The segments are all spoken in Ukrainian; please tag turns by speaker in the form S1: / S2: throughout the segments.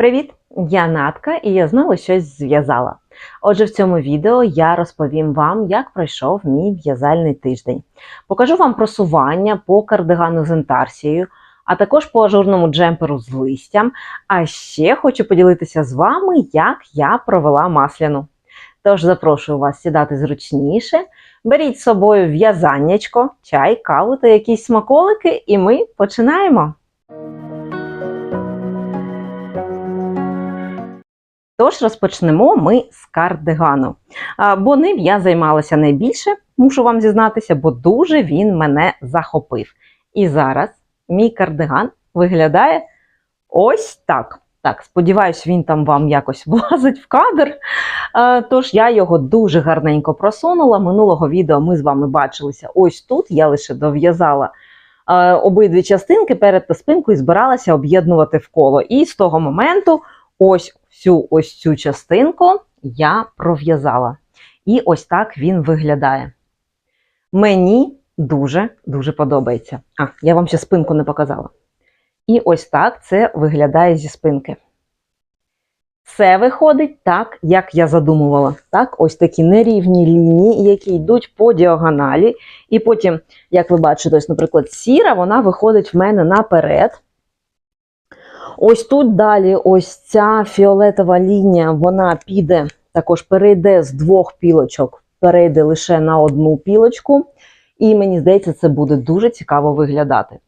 S1: Привіт! Я Натка і я знову щось зв'язала. Отже, в цьому відео я розповім вам, як пройшов мій в'язальний тиждень. Покажу вам просування по кардигану з інтарсією, а також по ажурному джемперу з листям. А ще хочу поділитися з вами, як я провела масляну. Тож запрошую вас сідати зручніше, беріть з собою в'язаннячко, чай, каву та якісь смаколики, і ми починаємо. Тож розпочнемо ми з кардигану. Бо ним я займалася найбільше, мушу вам зізнатися, бо дуже він мене захопив. І зараз мій кардиган виглядає ось так. Так, сподіваюсь, він там вам якось влазить в кадр. Тож я його дуже гарненько просунула. Минулого відео ми з вами бачилися ось тут. Я лише дов'язала обидві частинки перед та спинку і збиралася об'єднувати в коло. І з того моменту ось всю ось цю частинку я пров'язала. І ось так він виглядає. Мені дуже-дуже подобається. А, я вам ще спинку не показала. І ось так це виглядає зі спинки. Все виходить так, як я задумувала. Так, ось такі нерівні лінії, які йдуть по діагоналі. І потім, як ви бачите, ось, наприклад, сіра, вона виходить в мене наперед. Ось тут далі ось ця фіолетова лінія, вона піде, також перейде з двох пілочок, перейде лише на одну пілочку. І мені здається, це буде дуже цікаво виглядати.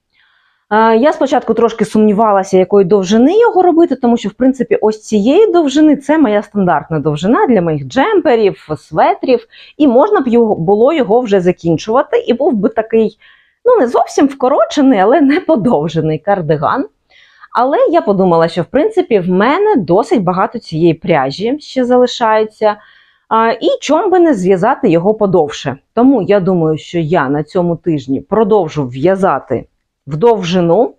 S1: Я спочатку трошки сумнівалася, якої довжини його робити, тому що, в принципі, ось цієї довжини це моя стандартна довжина для моїх джемперів, светрів, і можна б його, було його вже закінчувати. І був би такий, ну, не зовсім вкорочений, але не подовжений кардиган. Але я подумала, що в принципі в мене досить багато цієї пряжі ще залишається. І чом би не зв'язати його подовше. Тому я думаю, що я на цьому тижні продовжу в'язати в довжину,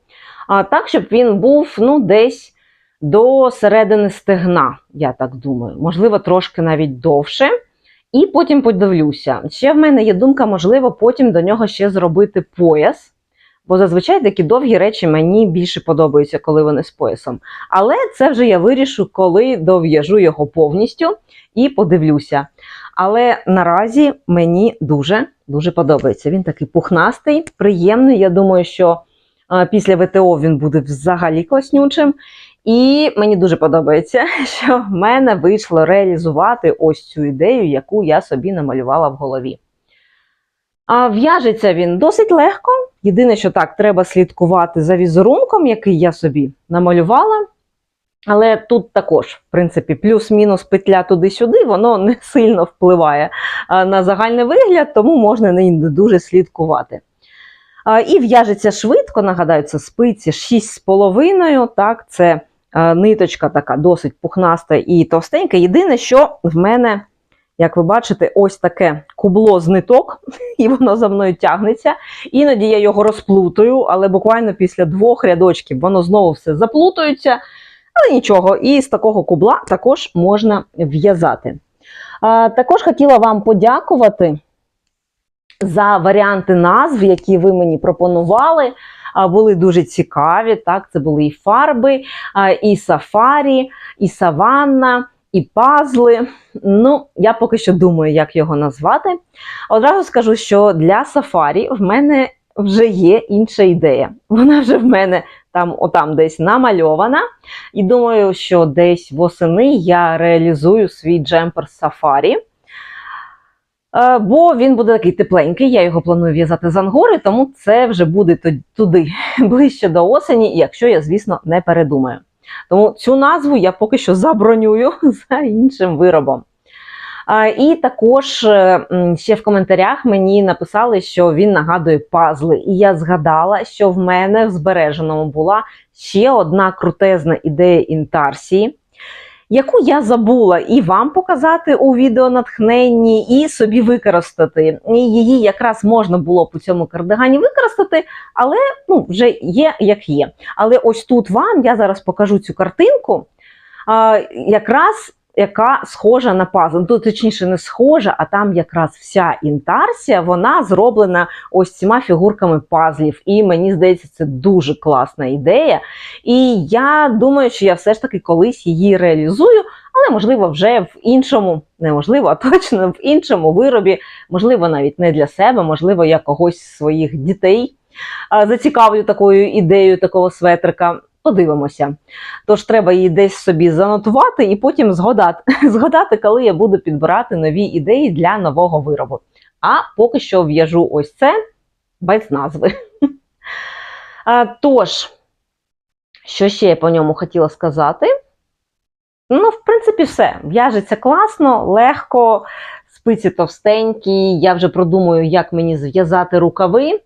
S1: так, щоб він був ну, десь до середини стегна, я так думаю. Можливо, трошки навіть довше. І потім подивлюся. Ще в мене є думка, можливо, потім до нього ще зробити пояс. Бо зазвичай такі довгі речі мені більше подобаються, коли вони з поясом. Але це вже я вирішу, коли дов'яжу його повністю і подивлюся. Але наразі мені дуже дуже подобається. Він такий пухнастий, приємний. Я думаю, що після ВТО він буде взагалі класнючим. І мені дуже подобається, що в мене вийшло реалізувати ось цю ідею, яку я собі намалювала в голові. А в'яжеться він досить легко. Єдине, що так, треба слідкувати за візерунком, який я собі намалювала. Але тут також, в принципі, плюс-мінус петля туди-сюди, воно не сильно впливає на загальний вигляд, тому можна не дуже слідкувати. І в'яжеться швидко, нагадаю, це спиці 6,5. Так, це ниточка така досить пухнаста і товстенька. Єдине, що в мене як ви бачите, ось таке кубло з ниток, і воно за мною тягнеться. Іноді я його розплутаю, але буквально після двох рядочків воно знову все заплутується. Але нічого, і з такого кубла також можна в'язати. Також хотіла вам подякувати за варіанти назв, які ви мені пропонували. Були дуже цікаві. Так, Це були і фарби, і сафарі, і саванна і пазли. Ну, я поки що думаю, як його назвати. Одразу скажу, що для сафарі в мене вже є інша ідея. Вона вже в мене там отам десь намальована. І думаю, що десь восени я реалізую свій джемпер сафарі. Е, Бо він буде такий тепленький, я його планую в'язати з ангори, тому це вже буде туди ближче до осені, якщо я, звісно, не передумаю. Тому цю назву я поки що забронюю за іншим виробом. І також е, ще в коментарях мені написали, що він нагадує пазли. І я згадала, що в мене в збереженому була ще одна крутезна ідея інтарсії, яку я забула і вам показати у відео натхненні, і собі використати. І її якраз можна було у цьому кардигані використати, але ну, вже є як є. Але ось тут вам я зараз покажу цю картинку. Якраз яка схожа на пазл. Ну, точніше, не схожа, а там якраз вся інтарсія, вона зроблена ось цими фігурками пазлів. І мені здається, це дуже класна ідея. І я думаю, що я все ж таки колись її реалізую, але можливо вже в іншому, неможливо, а точно в іншому виробі, можливо, навіть не для себе, можливо, я когось з своїх дітей зацікавлю такою ідеєю такого светрика. Подивимося. Тож треба її десь собі занотувати і потім згадати, згадати, коли я буду підбирати нові ідеї для нового виробу. А поки що в'яжу ось це без назви. А, Тож, що ще я по ньому хотіла сказати? Ну, в принципі, все. В'яжеться класно, легко, спиці товстенькі. Я вже продумую, як мені зв'язати рукави.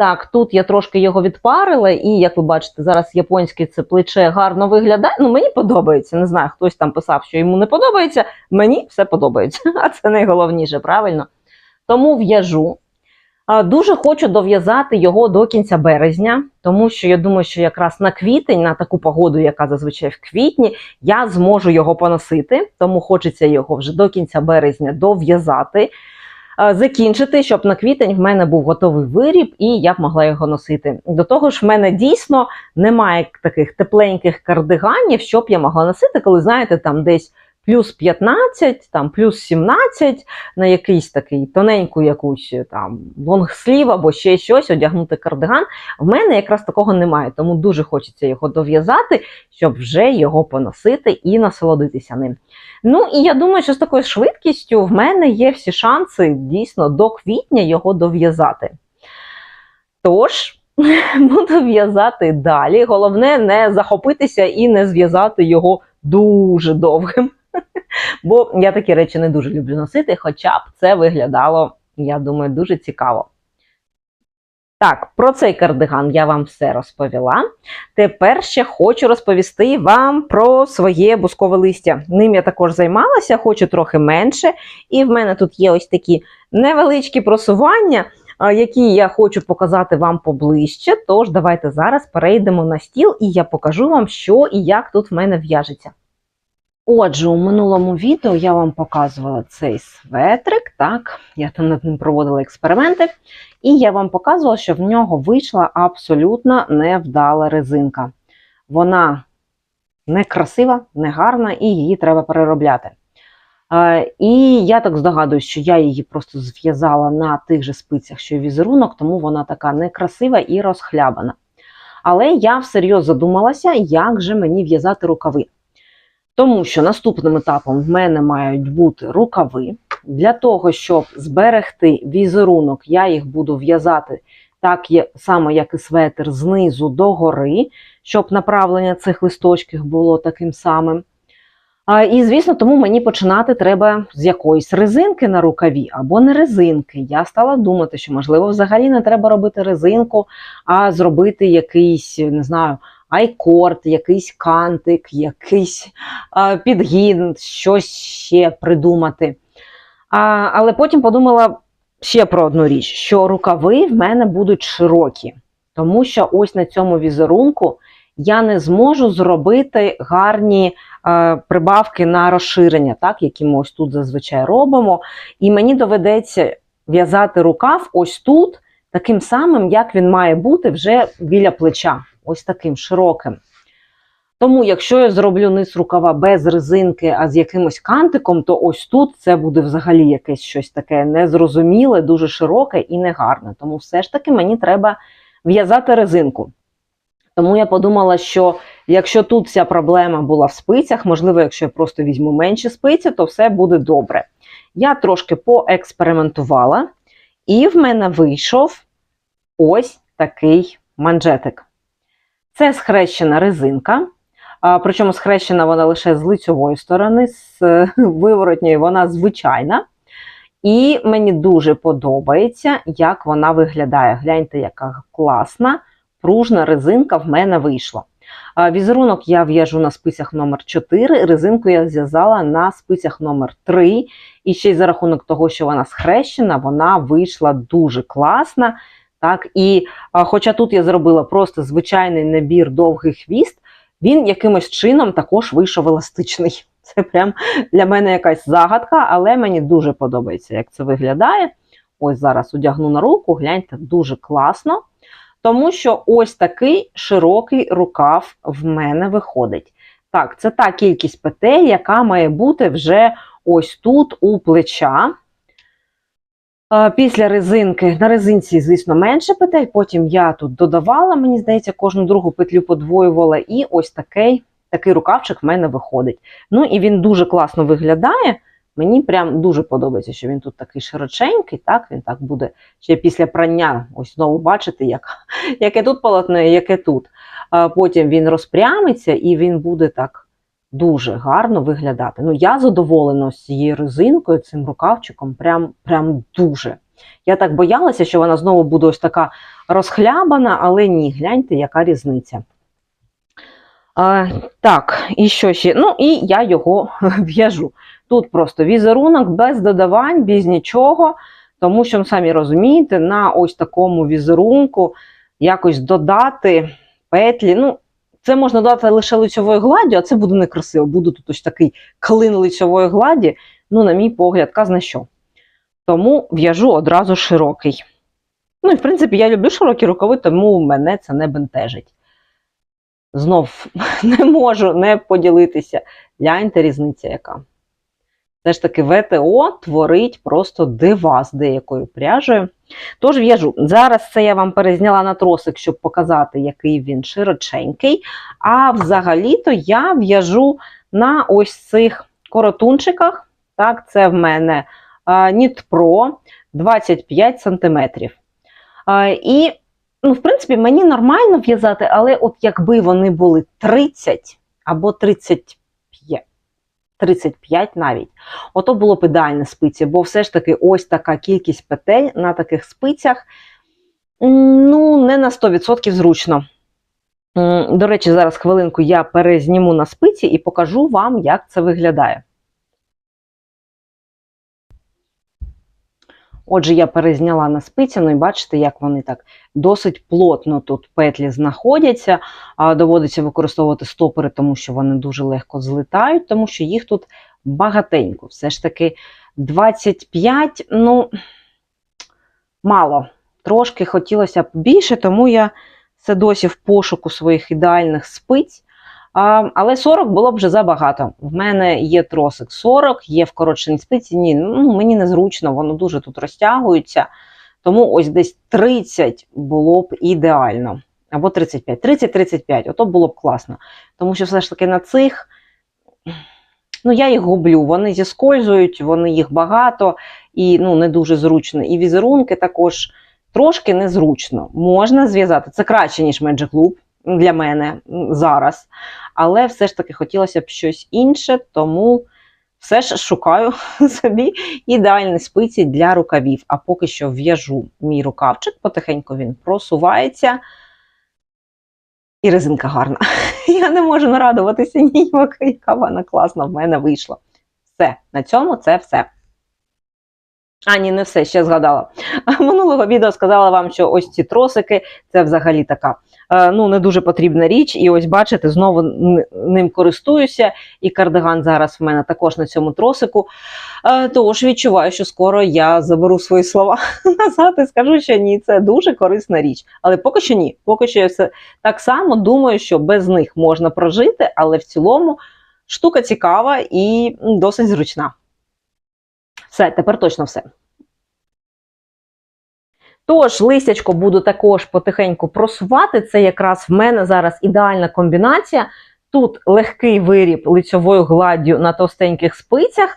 S1: Так, тут я трошки його відпарила, і як ви бачите, зараз японське це плече гарно виглядає. Ну, мені подобається. Не знаю, хтось там писав, що йому не подобається. Мені все подобається. А це найголовніше, правильно? Тому в'яжу. Дуже хочу дов'язати його до кінця березня, тому що я думаю, що якраз на квітень, на таку погоду, яка зазвичай в квітні, я зможу його поносити. Тому хочеться його вже до кінця березня дов'язати, закінчити, щоб на квітень в мене був готовий виріб і я б могла його носити. До того ж, в мене дійсно немає таких тепленьких кардиганів, щоб я могла носити, коли знаєте, там десь плюс 15, там плюс 17 на якийсь такий тоненьку якусь там лонгслів або ще щось одягнути кардиган. В мене якраз такого немає, тому дуже хочеться його дов'язати, щоб вже його поносити і насолодитися ним. Ну і я думаю, що з такою швидкістю в мене є всі шанси дійсно до квітня його дов'язати. Тож. Буду в'язати далі. Головне не захопитися і не зв'язати його дуже довгим. Бо я такі речі не дуже люблю носити, хоча б це виглядало, я думаю, дуже цікаво. Так, про цей кардиган я вам все розповіла. Тепер ще хочу розповісти вам про своє бускове листя. Ним я також займалася, хочу трохи менше. І в мене тут є ось такі невеличкі просування, які я хочу показати вам поближче. Тож давайте зараз перейдемо на стіл і я покажу вам, що і як тут в мене в'яжеться. Отже, у минулому відео я вам показувала цей светрик, так, я там над ним проводила експерименти, і я вам показувала, що в нього вийшла абсолютно невдала резинка. Вона не красива, не гарна, і її треба переробляти. Е, І я так здогадуюсь, що я її просто зв'язала на тих же спицях, що й візерунок, тому вона така некрасива і розхлябана. Але я всерйоз задумалася, як же мені в'язати рукави. Тому що наступним етапом в мене мають бути рукави. Для того, щоб зберегти візерунок, я їх буду в'язати так само, як і светр, знизу до гори, щоб направлення цих листочків було таким самим. І, звісно, тому мені починати треба з якоїсь резинки на рукаві або не резинки. Я стала думати, що, можливо, взагалі не треба робити резинку, а зробити якийсь, не знаю, айкорд, якийсь кантик, якийсь а, підгін, щось ще придумати. А, але потім подумала ще про одну річ: що рукави в мене будуть широкі, тому що ось на цьому візерунку я не зможу зробити гарні е, прибавки на розширення, так, які ми ось тут зазвичай робимо. І мені доведеться в'язати рукав ось тут, таким самим, як він має бути вже біля плеча, ось таким широким. Тому, якщо я зроблю низ рукава без резинки, а з якимось кантиком, то ось тут це буде взагалі якесь щось таке незрозуміле, дуже широке і негарне. Тому все ж таки мені треба в'язати резинку. Тому я подумала, що якщо тут вся проблема була в спицях, можливо, якщо я просто візьму менші спиці, то все буде добре. Я трошки поекспериментувала, і в мене вийшов ось такий манжетик. Це схрещена резинка. Причому схрещена вона лише з лицьової сторони, з е, виворотньої вона звичайна. І мені дуже подобається, як вона виглядає. Гляньте, яка класна, пружна резинка в мене вийшла. Візерунок я в'яжу на спицях номер 4 резинку я зв'язала на спицях номер 3 І ще й за рахунок того, що вона схрещена, вона вийшла дуже класна. Так, і Хоча тут я зробила просто звичайний набір довгий хвіст, він якимось чином також вийшов еластичний. Це прям для мене якась загадка, але мені дуже подобається, як це виглядає. Ось зараз одягну на руку, гляньте, дуже класно. Тому що ось такий широкий рукав в мене виходить. Так, це та кількість петель, яка має бути вже ось тут у плеча. Після резинки, на резинці, звісно, менше петель. Потім я тут додавала, мені здається, кожну другу петлю подвоювала, і ось такий, такий рукавчик в мене виходить. Ну і він дуже класно виглядає. Мені прям дуже подобається, що він тут такий широченький, так, він так буде ще після прання. Ось знову бачите, як, яке тут полотно, яке тут. Потім він розпрямиться і він буде так дуже гарно виглядати. Ну, я задоволена з цією резинкою, цим рукавчиком, прям, прям дуже. Я так боялася, що вона знову буде ось така розхлябана, але ні, гляньте, яка різниця. А, так, і що ще? Ну, і я його в'яжу. Тут просто візерунок без додавань, без нічого, тому що, самі розумієте, на ось такому візерунку якось додати петлі. Ну, це можна дати лише лицьовою гладдю, а це буде некрасиво. Буде тут ось такий клин лицьової гладі, ну, на мій погляд, казна що. Тому в'яжу одразу широкий. Ну, і в принципі, я люблю широкі рукави, тому мене це не бентежить. Знов не можу не поділитися. Гляньте різниця яка. Все ж таки ВТО творить просто дива з деякою пряжею. Тож в'яжу. Зараз це я вам перезняла на тросик, щоб показати, який він широченький. А взагалі-то я в'яжу на ось цих коротунчиках. Так, це в мене Pro 25 см. І, ну, в принципі, мені нормально в'язати, але от якби вони були 30 або 35. 35 навіть. Ото було б ідеальне спиці, бо все ж таки ось така кількість петель на таких спицях ну, не на 100% зручно. До речі, зараз хвилинку я перезніму на спиці і покажу вам, як це виглядає. Отже, я перезняла на спиці, ну і бачите, як вони так досить плотно тут петлі знаходяться. Доводиться використовувати стопори, тому що вони дуже легко злітають, тому що їх тут багатенько. Все ж таки 25, ну, мало. Трошки хотілося б більше, тому я все досі в пошуку своїх ідеальних спиць. Але 40 було б вже забагато. В мене є тросик 40, є вкорочені спиці. Ні, ну мені незручно, воно дуже тут розтягується. Тому ось десь 30 було б ідеально. Або 35. 30-35, ото було б класно. Тому що все ж таки на цих, ну я їх гублю, вони зіскользують, вони їх багато і ну, не дуже зручно. І візерунки також трошки незручно. Можна зв'язати. Це краще, ніж Magic Loop для мене зараз. Але все ж таки хотілося б щось інше, тому все ж шукаю собі ідеальні спиці для рукавів. А поки що в'яжу мій рукавчик, потихеньку він просувається. І резинка гарна. Я не можу нарадуватися ні, яка вона класна в мене вийшла. Все, на цьому це все. А, ні, не все, ще згадала. Минулого відео сказала вам, що ось ці тросики це взагалі така е, ну, не дуже потрібна річ. І ось бачите, знову ним користуюся. І кардиган зараз в мене також на цьому тросику. Е, Тож відчуваю, що скоро я заберу свої слова назад і скажу, що ні, це дуже корисна річ. Але поки що ні. Поки що я все так само думаю, що без них можна прожити, але в цілому штука цікава і досить зручна. Все, тепер точно все. Тож, листячко буду також потихеньку просувати. Це якраз в мене зараз ідеальна комбінація. Тут легкий виріб лицьовою гладдю на товстеньких спицях.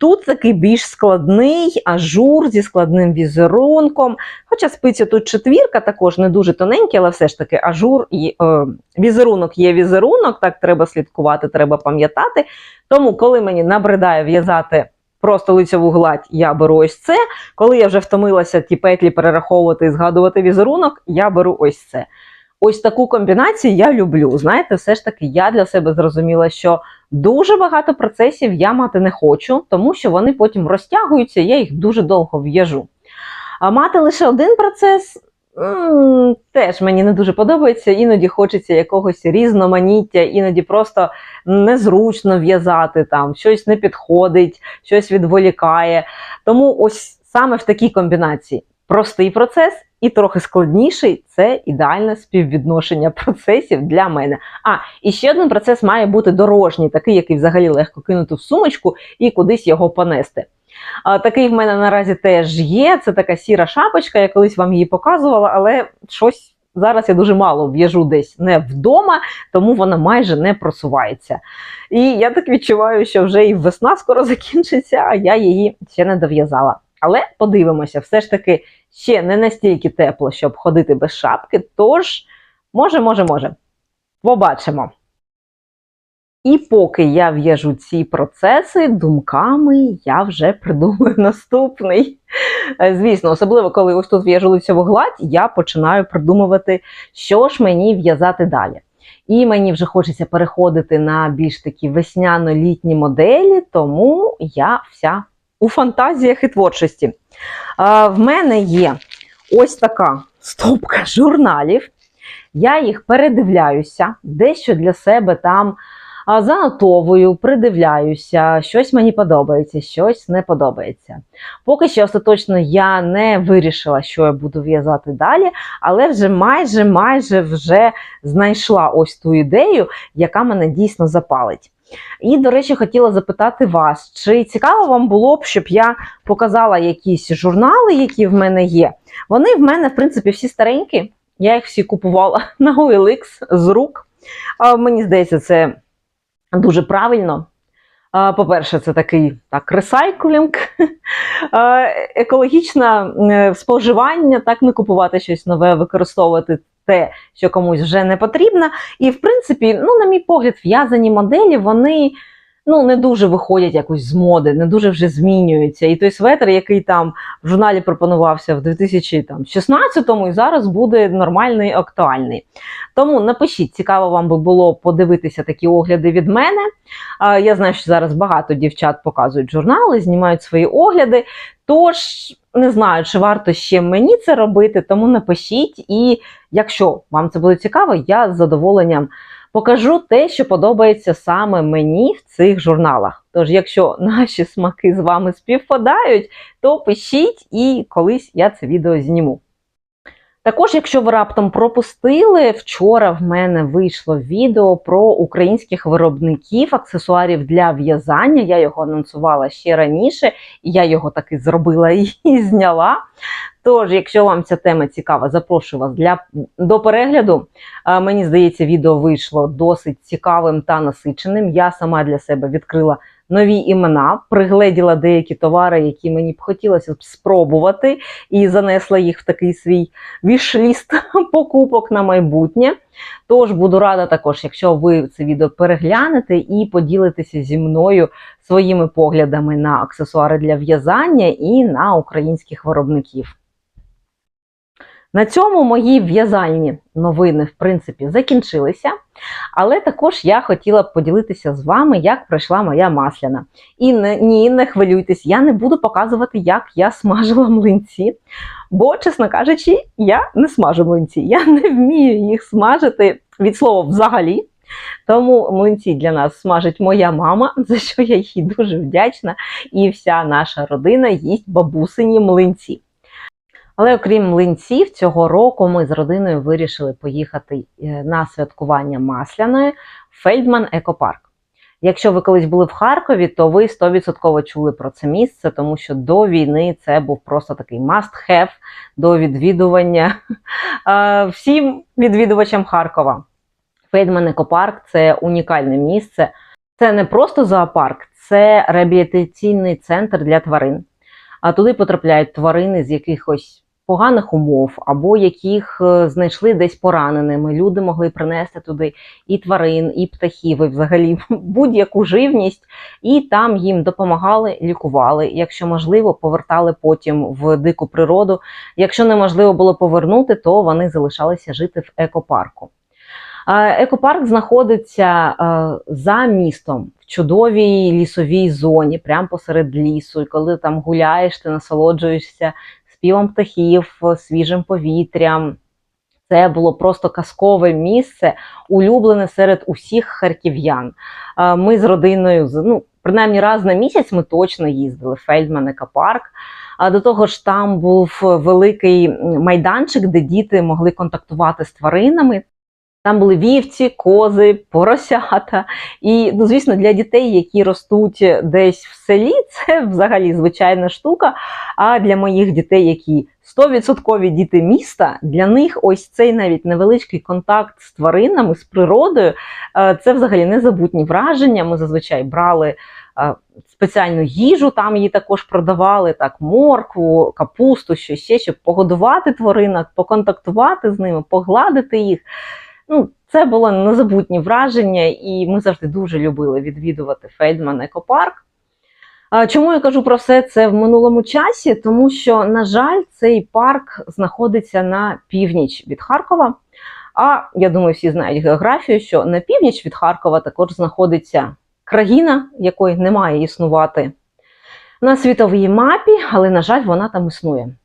S1: Тут такий більш складний ажур зі складним візерунком. Хоча спиці тут четвірка, також не дуже тоненькі, але все ж таки ажур і е, візерунок є візерунок, так треба слідкувати, треба пам'ятати. Тому, коли мені набридає в'язати просто лицьову гладь, я беру ось це. Коли я вже втомилася ті петлі перераховувати і згадувати візерунок, я беру ось це. Ось таку комбінацію я люблю. Знаєте, все ж таки, я для себе зрозуміла, що дуже багато процесів я мати не хочу, тому що вони потім розтягуються, я їх дуже довго в'яжу. А мати лише один процес теж мені не дуже подобається. Іноді хочеться якогось різноманіття, іноді просто незручно в'язати там, щось не підходить, щось відволікає. Тому ось саме в такій комбінації простий процес і трохи складніший це ідеальне співвідношення процесів для мене. А, і ще один процес має бути дорожній, такий, який взагалі легко кинути в сумочку і кудись його понести. Такий в мене наразі теж є. Це така сіра шапочка, я колись вам її показувала, але щось зараз я дуже мало в'яжу десь не вдома, тому вона майже не просувається. І я так відчуваю, що вже і весна скоро закінчиться, а я її ще не дов'язала. Але подивимося, все ж таки ще не настільки тепло, щоб ходити без шапки. Тож, може, може, може. Побачимо. І поки я в'яжу ці процеси, думками я вже придумаю наступний. Е, Звісно, особливо коли ось тут в'яжу лицьову гладь, я починаю придумувати, що ж мені в'язати далі. І мені вже хочеться переходити на більш такі весняно-літні моделі, тому я вся у фантазіях і творчості. А, в мене є ось така стопка журналів. Я їх передивляюся, дещо для себе там занотовую, придивляюся, щось мені подобається, щось не подобається. Поки що остаточно я не вирішила, що я буду в'язати далі, але вже майже майже вже знайшла ось ту ідею, яка мене дійсно запалить. І, до речі, хотіла запитати вас, чи цікаво вам було б, щоб я показала якісь журнали, які в мене є. Вони в мене, в принципі, всі старенькі. Я їх всі купувала на OLX з рук. Мені здається, це дуже правильно. По-перше, це такий так, ресайклінг, екологічне споживання, так не купувати щось нове, використовувати те, що комусь вже не потрібно. І, в принципі, ну, на мій погляд, в'язані моделі, вони ну, не дуже виходять якось з моди, не дуже вже змінюються. І той светр, який там в журналі пропонувався в 2016-му, і зараз буде нормальний, актуальний. Тому напишіть, цікаво вам би було подивитися такі огляди від мене. Я знаю, що зараз багато дівчат показують журнали, знімають свої огляди. Тож не знаю, чи варто ще мені це робити, тому напишіть. І якщо вам це буде цікаво, я з задоволенням покажу те, що подобається саме мені в цих журналах. Тож, якщо наші смаки з вами співпадають, то пишіть і колись я це відео зніму. Також, якщо ви раптом пропустили, вчора в мене вийшло відео про українських виробників аксесуарів для в'язання. Я його анонсувала ще раніше, і я його таки зробила і зняла. Тож, якщо вам ця тема цікава, запрошую вас для, до перегляду. Мені здається, відео вийшло досить цікавим та насиченим. Я сама для себе відкрила нові імена, пригледіла деякі товари, які мені б хотілося б спробувати, і занесла їх в такий свій вішліст покупок на майбутнє. Тож буду рада також, якщо ви це відео переглянете і поділитеся зі мною своїми поглядами на аксесуари для в'язання і на українських виробників. На цьому мої в'язальні новини, в принципі, закінчилися. Але також я хотіла б поділитися з вами, як пройшла моя масляна. І не, ні, не хвилюйтесь, я не буду показувати, як я смажила млинці. Бо, чесно кажучи, я не смажу млинці. Я не вмію їх смажити від слова взагалі. Тому млинці для нас смажить моя мама, за що я їй дуже вдячна. І вся наша родина їсть бабусині млинці. Але окрім млинців, цього року ми з родиною вирішили поїхати е, на святкування Масляної Фельдман Екопарк. Якщо ви колись були в Харкові, то ви 100% чули про це місце, тому що до війни це був просто такий must-have до відвідування всім відвідувачам Харкова. Фельдман Екопарк це унікальне місце. Це не просто зоопарк, це реабілітаційний центр для тварин. А туди потрапляють тварини з якихось поганих умов, або яких е, знайшли десь пораненими. Люди могли принести туди і тварин, і птахів, і взагалі будь-яку живність, і там їм допомагали, лікували. Якщо можливо, повертали потім в дику природу. Якщо неможливо було повернути, то вони залишалися жити в екопарку. Екопарк знаходиться е, за містом в чудовій лісовій зоні, прямо посеред лісу. І коли там гуляєш, ти насолоджуєшся співом птахів, свіжим повітрям. Це було просто казкове місце, улюблене серед усіх харків'ян. Е, Ми з родиною, ну, принаймні раз на місяць ми точно їздили в Фельдман екопарк. А до того ж, там був великий майданчик, де діти могли контактувати з тваринами. Там були вівці, кози, поросята. І, ну, звісно, для дітей, які ростуть десь в селі, це взагалі звичайна штука. А для моїх дітей, які 100% діти міста, для них ось цей навіть невеличкий контакт з тваринами, з природою, е, це взагалі незабутні враження. Ми зазвичай брали е, спеціальну їжу, там її також продавали, так, моркву, капусту, що ще, щоб погодувати тваринок, поконтактувати з ними, погладити їх. Ну, це було незабутні враження, і ми завжди дуже любили відвідувати Фельдман екопарк. Чому я кажу про все це в минулому часі? Тому що, на жаль, цей парк знаходиться на північ від Харкова. А я думаю, всі знають географію, що на північ від Харкова також знаходиться країна, якої не має існувати на світовій мапі, але, на жаль, вона там існує.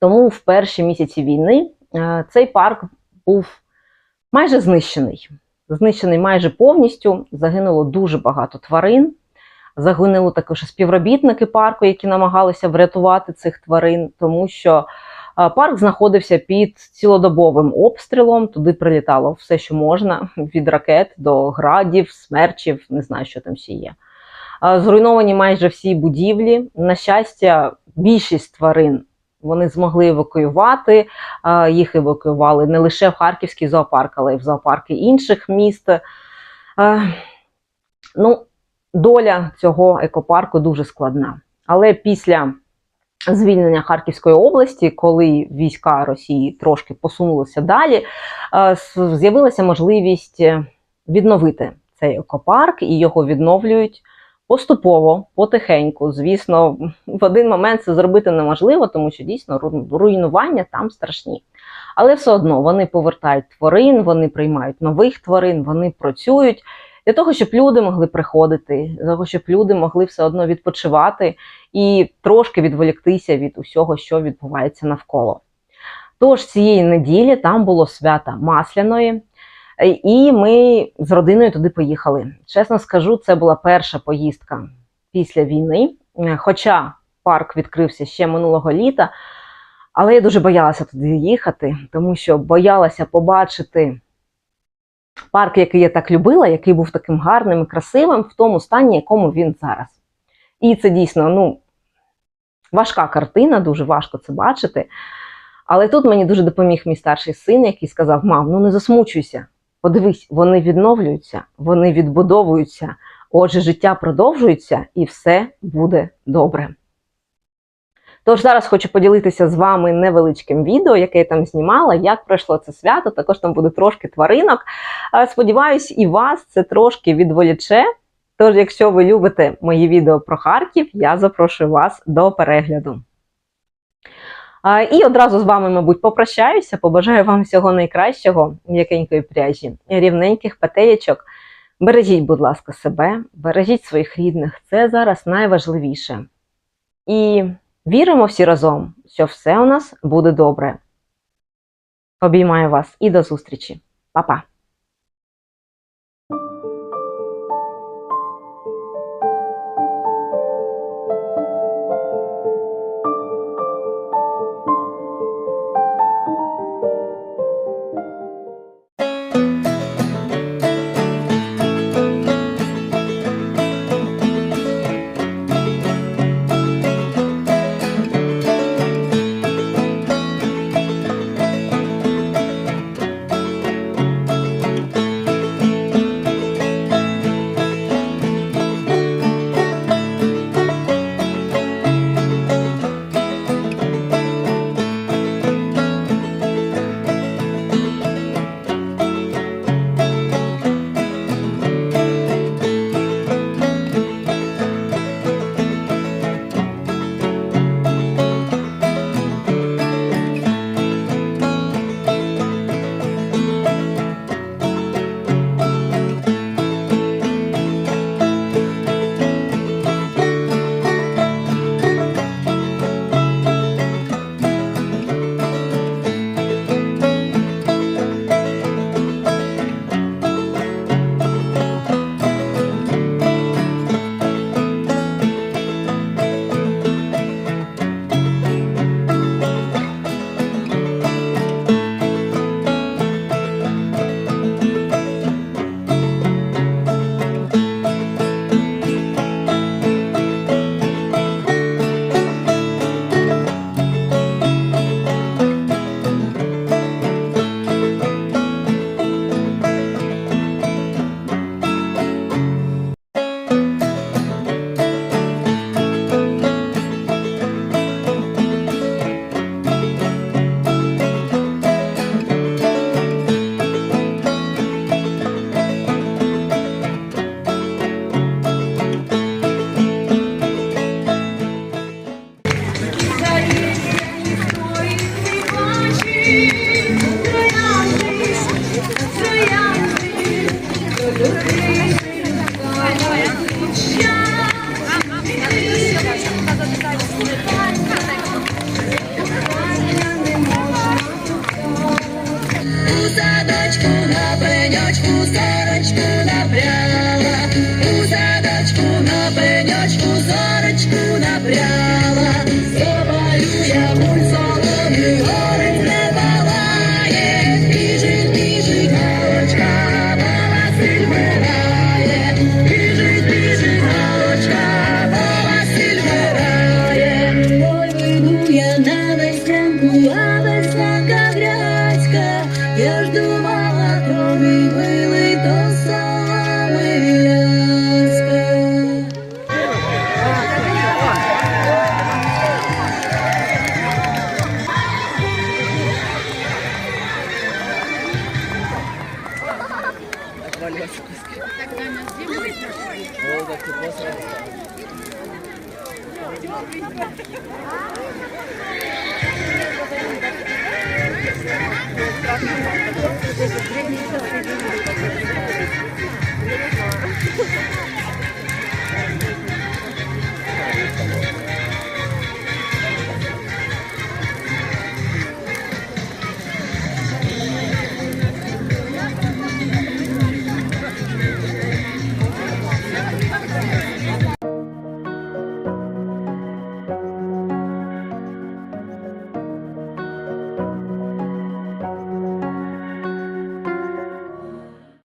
S1: Тому в перші місяці війни е, цей парк був майже знищений. Знищений майже повністю. Загинуло дуже багато тварин. Загинули також співробітники парку, які намагалися врятувати цих тварин, тому що парк знаходився під цілодобовим обстрілом. Туди прилітало все, що можна, від ракет до градів, смерчів, не знаю, що там ще є. Зруйновані майже всі будівлі. На щастя, більшість тварин вони змогли евакуювати. Їх евакуювали не лише в Харківський зоопарк, але й в зоопарки інших міст. Ну, доля цього екопарку дуже складна. Але після звільнення Харківської області, коли війська Росії трошки посунулися далі, з'явилася можливість відновити цей екопарк, і його відновлюють поступово, потихеньку. Звісно, в один момент це зробити неможливо, тому що дійсно руйнування там страшні. Але все одно вони повертають тварин, вони приймають нових тварин, вони працюють для того, щоб люди могли приходити, для того, щоб люди могли все одно відпочивати і трошки відволіктися від усього, що відбувається навколо. Тож цієї неділі там було свято Масляної, і ми з родиною туди поїхали. Чесно скажу, це була перша поїздка після війни. Е, Хоча парк відкрився ще минулого літа, але я дуже боялася туди їхати, тому що боялася побачити парк, який я так любила, який був таким гарним і красивим, в тому стані, якому він зараз. І це дійсно ну, важка картина, дуже важко це бачити. Але тут мені дуже допоміг мій старший син, який сказав: Мам, ну не засмучуйся. Подивись, вони відновлюються, вони відбудовуються. Отже, життя продовжується і все буде добре. Тож зараз хочу поділитися з вами невеличким відео, яке я там знімала, як пройшло це свято. Також там буде трошки тваринок. Сподіваюсь, і вас це трошки відволіче. Тож, якщо ви любите мої відео про Харків, я запрошую вас до перегляду. І одразу з вами, мабуть, попрощаюся. Побажаю вам всього найкращого, м'якенької пряжі, рівненьких петелечок. Бережіть, будь ласка, себе, бережіть своїх рідних. Це зараз найважливіше. І віримо всі разом, що все у нас буде добре. Обіймаю вас і до зустрічі. Па-па!